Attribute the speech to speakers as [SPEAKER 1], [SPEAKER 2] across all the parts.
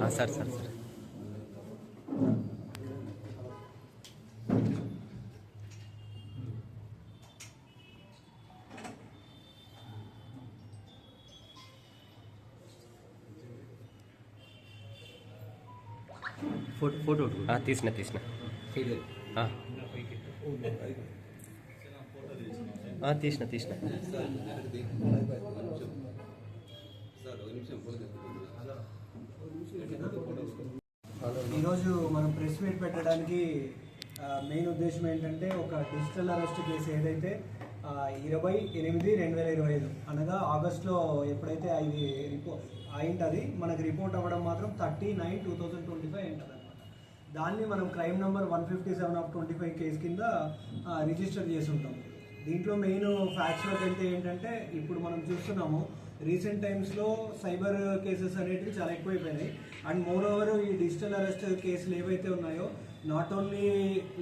[SPEAKER 1] हाँ sir sir
[SPEAKER 2] sir. Photo
[SPEAKER 1] photo हाँ तीसना तीसना हाँ। हाँ। तीस तीसना तीसना
[SPEAKER 3] ఈరోజు మనం ప్రెస్ మీట్ పెట్టడానికి మెయిన్ ఉద్దేశం ఏంటంటే ఒక డిజిటల్ అరెస్ట్ కేసు ఏదైతే ఇరవై ఎనిమిది రెండు వేల ఇరవై ఐదు అనగా ఆగస్ట్లో ఎప్పుడైతే అది రిపో అది మనకి రిపోర్ట్ అవ్వడం మాత్రం thirty nine two thousand twenty five అయింటుంది అనమాట దాన్ని మనం crime number one fifty seven of twenty five case కింద రిజిస్టర్ చేసి ఉంటాం. దీంట్లో మెయిన్ ఫ్యాక్ట్స్లోకి వెళ్తే ఏంటంటే ఇప్పుడు మనం చూస్తున్నాము రీసెంట్ టైమ్స్లో సైబర్ కేసెస్ అనేటివి చాలా ఎక్కువైపోయినాయి. అండ్ మోర్ ఓవర్ ఈ డిజిటల్ అరెస్ట్ కేసులు ఏవైతే ఉన్నాయో నాట్ ఓన్లీ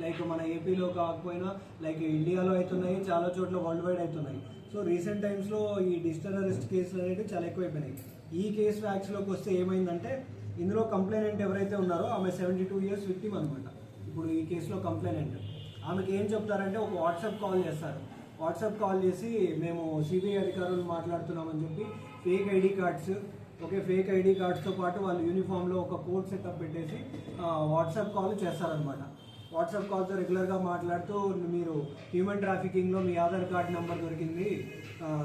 [SPEAKER 3] లైక్ మన ఏపీలో కాకపోయినా లైక్ ఇండియాలో అవుతున్నాయి చాలా చోట్ల వరల్డ్ వైడ్ అవుతున్నాయి సో రీసెంట్ టైమ్స్లో ఈ డిజిటల్ అరెస్ట్ కేసులు అనేవి చాలా ఎక్కువైపోయినాయి. ఈ కేసు ఫ్యాక్స్లోకి వస్తే ఏమైందంటే ఇందులో కంప్లైనెంట్ ఎవరైతే ఉన్నారో ఆమె సెవెంటీ టూ ఇయర్స్ విక్టిమ్ అనమాట ఇప్పుడు ఈ కేసులో కంప్లైనెంట్ ఆమెకి ఏం చెప్తారంటే ఒక వాట్సాప్ కాల్ చేస్తారు. వాట్సాప్ కాల్ చేసి మేము సిబిఐ అధికారులు మాట్లాడుతున్నామని చెప్పి fake ID cards okay fake ID కార్డ్స్తో పాటు వాళ్ళు యూనిఫామ్లో ఒక కోడ్ సెటప్ పెట్టేసి వాట్సాప్ కాల్ చేస్తారనమాట వాట్సాప్ కాల్తో రెగ్యులర్గా మాట్లాడుతూ మీరు హ్యూమన్ ట్రాఫికింగ్లో మీ ఆధార్ కార్డ్ నెంబర్ దొరికింది.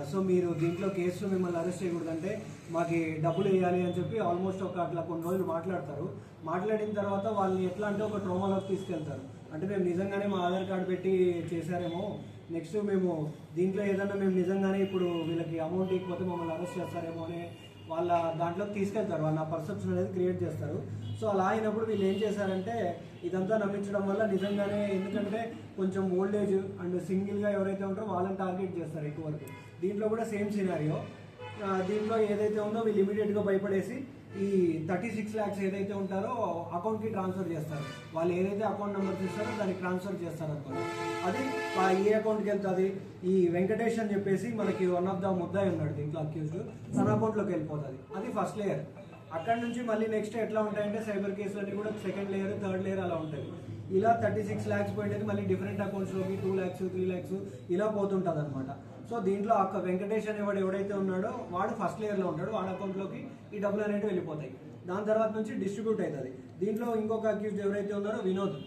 [SPEAKER 3] సో మీరు దీంట్లో కేసులో మిమ్మల్ని అరెస్ట్ చేయకూడదంటే మాకు డబ్బులు వేయాలి అని చెప్పి ఆల్మోస్ట్ ఒక అట్లా కొన్ని రోజులు మాట్లాడతారు. మాట్లాడిన తర్వాత వాళ్ళని ఎట్లా అంటే ఒక ట్రోమాలోకి తీసుకెళ్తారు. అంటే మేము నిజంగానే మా ఆధార్ కార్డు పెట్టి చేశారేమో నెక్స్ట్ మేము దీంట్లో ఏదన్నా మేము నిజంగానే ఇప్పుడు వీళ్ళకి అమౌంట్ ఇవ్వకపోతే మమ్మల్ని అరెస్ట్ చేస్తారేమో అని వాళ్ళ దాంట్లోకి తీసుకెళ్తారు. వాళ్ళ పర్సెప్షన్ అనేది క్రియేట్ చేస్తారు. సో అలా అయినప్పుడు వీళ్ళు ఏం చేశారంటే ఇదంతా నమ్మించడం వల్ల నిజంగానే ఎందుకంటే కొంచెం ఓల్డ్ ఏజ్ అండ్ సింగిల్గా ఎవరైతే ఉంటారో వాళ్ళని టార్గెట్ చేస్తారు ఎక్కువ వరకు. దీంట్లో కూడా సేమ్ సినారియో దీంట్లో ఏదైతే ఉందో వీళ్ళు ఇమీడియట్గా భయపడేసి ఈ థర్టీ సిక్స్ ల్యాక్స్ ఏదైతే ఉంటారో అకౌంట్కి ట్రాన్స్ఫర్ చేస్తారు. వాళ్ళు ఏదైతే అకౌంట్ నెంబర్ ఇస్తారో దానికి ట్రాన్స్ఫర్ చేస్తారు అనుకోండి అది ఆ ఏ అకౌంట్కి వెళ్తుంది? ఈ వెంకటేష్ అని చెప్పేసి మనకి వన్ ఆఫ్ ద ముద్దాయి ఉన్నాడు దీంట్లో అక్యూజ్డ్ తన అకౌంట్లోకి వెళ్ళిపోతుంది. అది ఫస్ట్ లేయర్ అక్కడ నుంచి మళ్ళీ నెక్స్ట్ ఎట్లా ఉంటాయంటే సైబర్ కేసులన్నీ కూడా సెకండ్ లేయర్ థర్డ్ లేయర్ అలా ఉంటాయి. ఇలా థర్టీ సిక్స్ ల్యాక్స్ పోయింది మళ్ళీ డిఫరెంట్ అకౌంట్స్లోకి టూ ల్యాక్స్ త్రీ ల్యాక్స్ ఇలా పోతుంటుంది అనమాట సో దీంట్లో అక్క వెంకటేష్ అనేవాడు ఎవడైతే ఉన్నాడో వాడు ఫస్ట్ లేయర్లో ఉంటాడు వాడి అకౌంట్లోకి ఈ డబ్బులు అనేవి వెళ్ళిపోతాయి. దాని తర్వాత నుంచి డిస్ట్రిబ్యూట్ అవుతుంది. దీంట్లో ఇంకొక అక్యూజ్ ఎవరైతే ఉన్నారో వినోద్.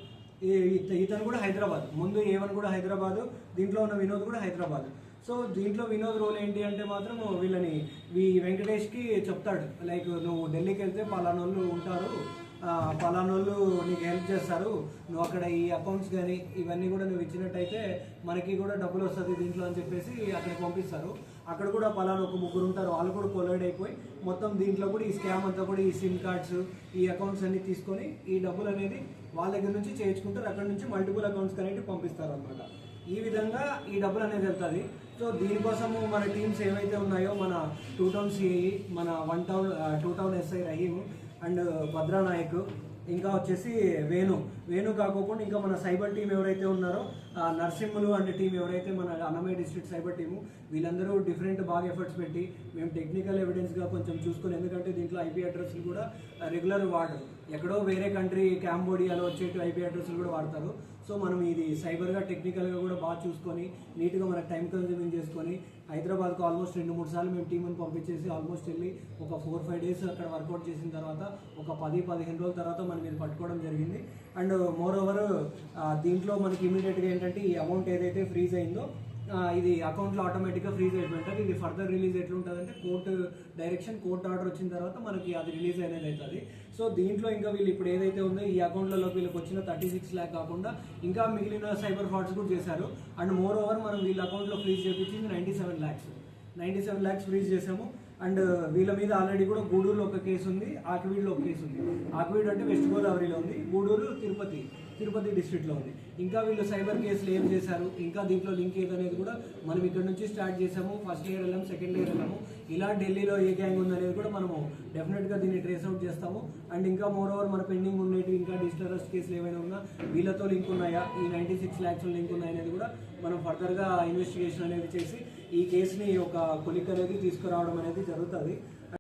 [SPEAKER 3] ఇతను కూడా హైదరాబాద్. ముందు ఏవన్ కూడా హైదరాబాదు. దీంట్లో ఉన్న వినోద్ కూడా హైదరాబాద్. సో దీంట్లో వినోద్ రోల్ ఏంటి అంటే మాత్రం వీళ్ళని ఈ వెంకటేష్కి చెప్తాడు. లైక్ నువ్వు ఢిల్లీకి వెళ్తే పలానోళ్ళు ఉంటారు. పలానోళ్ళు నీకు హెల్ప్ చేస్తారు. నువ్వు అక్కడ ఈ అకౌంట్స్ కానీ ఇవన్నీ కూడా నువ్వు ఇచ్చినట్టయితే మనకి కూడా డబ్బులు వస్తుంది దీంట్లో అని చెప్పేసి అక్కడికి పంపిస్తారు. అక్కడ కూడా పలానా ఒక ముగ్గురు ఉంటారు. వాళ్ళు కూడా కొలైడ్ అయిపోయి మొత్తం దీంట్లో కూడా ఈ స్కామ్ అంతా కూడా ఈ సిమ్ కార్డ్స్ ఈ అకౌంట్స్ అన్ని తీసుకొని ఈ డబ్బులు అనేది వాళ్ళ దగ్గర నుంచి చేయించుకుంటారు. అక్కడ నుంచి మల్టిపుల్ అకౌంట్స్ అనేది పంపిస్తారు అనమాట ఈ విధంగా ఈ డబ్బులు అనేది వెళ్తుంది. సో దీనికోసము మన టీమ్స్ ఏవైతే ఉన్నాయో మన టూ టౌన్ సిఐ మన one town two town SI Rahim and Bhadranayak ఇంకా వచ్చేసి వేణు. వేణు కాకోకుండా ఇంకా మన సైబర్ టీం ఎవరైతే ఉన్నారో నర్సింహులు అండ్ టీం ఎవరైతే మన అన్నమయ్య డిస్ట్రిక్ట్ సైబర్ టీము వీళ్ళందరూ డిఫరెంట్ బాగా ఎఫర్ట్స్ పెట్టి మేము టెక్నికల్ ఎవిడెన్స్గా కొంచెం చూసుకుని ఎందుకంటే దీంట్లో ఐపీ అడ్రస్లు కూడా రెగ్యులర్ వాడరు. ఎక్కడో వేరే కంట్రీ క్యాంబోడియాలో వచ్చేటి ఐపీ అడ్రస్లు కూడా వాడతారు. సో మనం ఇది సైబర్గా టెక్నికల్గా కూడా బాగా చూసుకొని నీట్గా మన టైం కన్జ్యూమింగ్ చేసుకొని హైదరాబాద్కు ఆల్మోస్ట్ రెండు మూడు సార్లు మేము టీంని పంపించేసి ఆల్మోస్ట్ వెళ్ళి ఒక ఫోర్ ఫైవ్ డేస్ అక్కడ వర్కౌట్ చేసిన తర్వాత ఒక పది పదిహేను రోజుల తర్వాత మనం ఇది పట్టుకోవడం జరిగింది. అండ్ మోర్ ఓవర్ దీంట్లో మనకి ఇమీడియట్గా ఏంటంటే ఈ అమౌంట్ ఏదైతే ఫ్రీజ్ అయిందో ఇది అకౌంట్లో ఆటోమేటిక్గా ఫ్రీజ్ అయిపోయింటారు ఇది ఫర్దర్ రిలీజ్ ఎట్లుంటుందంటే కోర్టు డైరెక్షన్ కోర్ట్ ఆర్డర్ వచ్చిన తర్వాత మనకి అది రిలీజ్ అనేది అవుతుంది సో దీంట్లో ఇంకా వీళ్ళు ఇప్పుడు ఏదైతే ఉందో ఈ అకౌంట్లలో వీళ్ళకి వచ్చిన థర్టీ సిక్స్ ల్యాక్ కాకుండా ఇంకా మిగిలిన సైబర్ ఫ్రాడ్స్ కూడా చేశారు. అండ్ మోర్ ఓవర్ మనం వీళ్ళ అకౌంట్లో ఫ్రీజ్ చేయించింది ninety seven lakhs ninety seven lakhs freeze చేసాము అండ్ వీళ్ళ మీద ఆల్రెడీ కూడా గూడూరులో ఒక కేసు ఉంది ఆకివీడ్లో ఒక కేసు ఉంది. ఆకివీడ్ అంటే వెస్ట్ గోదావరిలో ఉంది. గూడూరు తిరుపతి. తిరుపతి డిస్ట్రిక్ట్లో ఉంది. ఇంకా వీళ్ళు సైబర్ కేసులు ఏం చేశారు? ఇంకా దీంట్లో లింక్ ఏదనేది కూడా మనం ఇక్కడ నుంచి స్టార్ట్ చేసాము. ఫస్ట్ ఇయర్ వెళ్ళాము సెకండ్ ఇయర్ వెళ్ళాము. ఇలా ఢిల్లీలో ఏ గ్యాంగ్ ఉందనేది కూడా మనము డెఫినెట్గా దీన్ని ట్రేస్ అవుట్ చేస్తాము. అండ్ ఇంకా మోర్ ఓవర్ మన పెండింగ్ ఉండేవి ఇంకా డిజిటల్ అరెస్ట్ కేసులు ఏమైనా ఉన్నా వీళ్ళతో లింక్ ఉన్నాయా? ఈ నైంటీ సిక్స్ ల్యాక్స్ లింక్ ఉన్నాయనేది కూడా మనం ఫర్దర్గా ఇన్వెస్టిగేషన్ అనేది చేసి ఈ కేసుని ఒక కొలిక్ అనేది తీసుకురావడం అనేది జరుగుతుంది.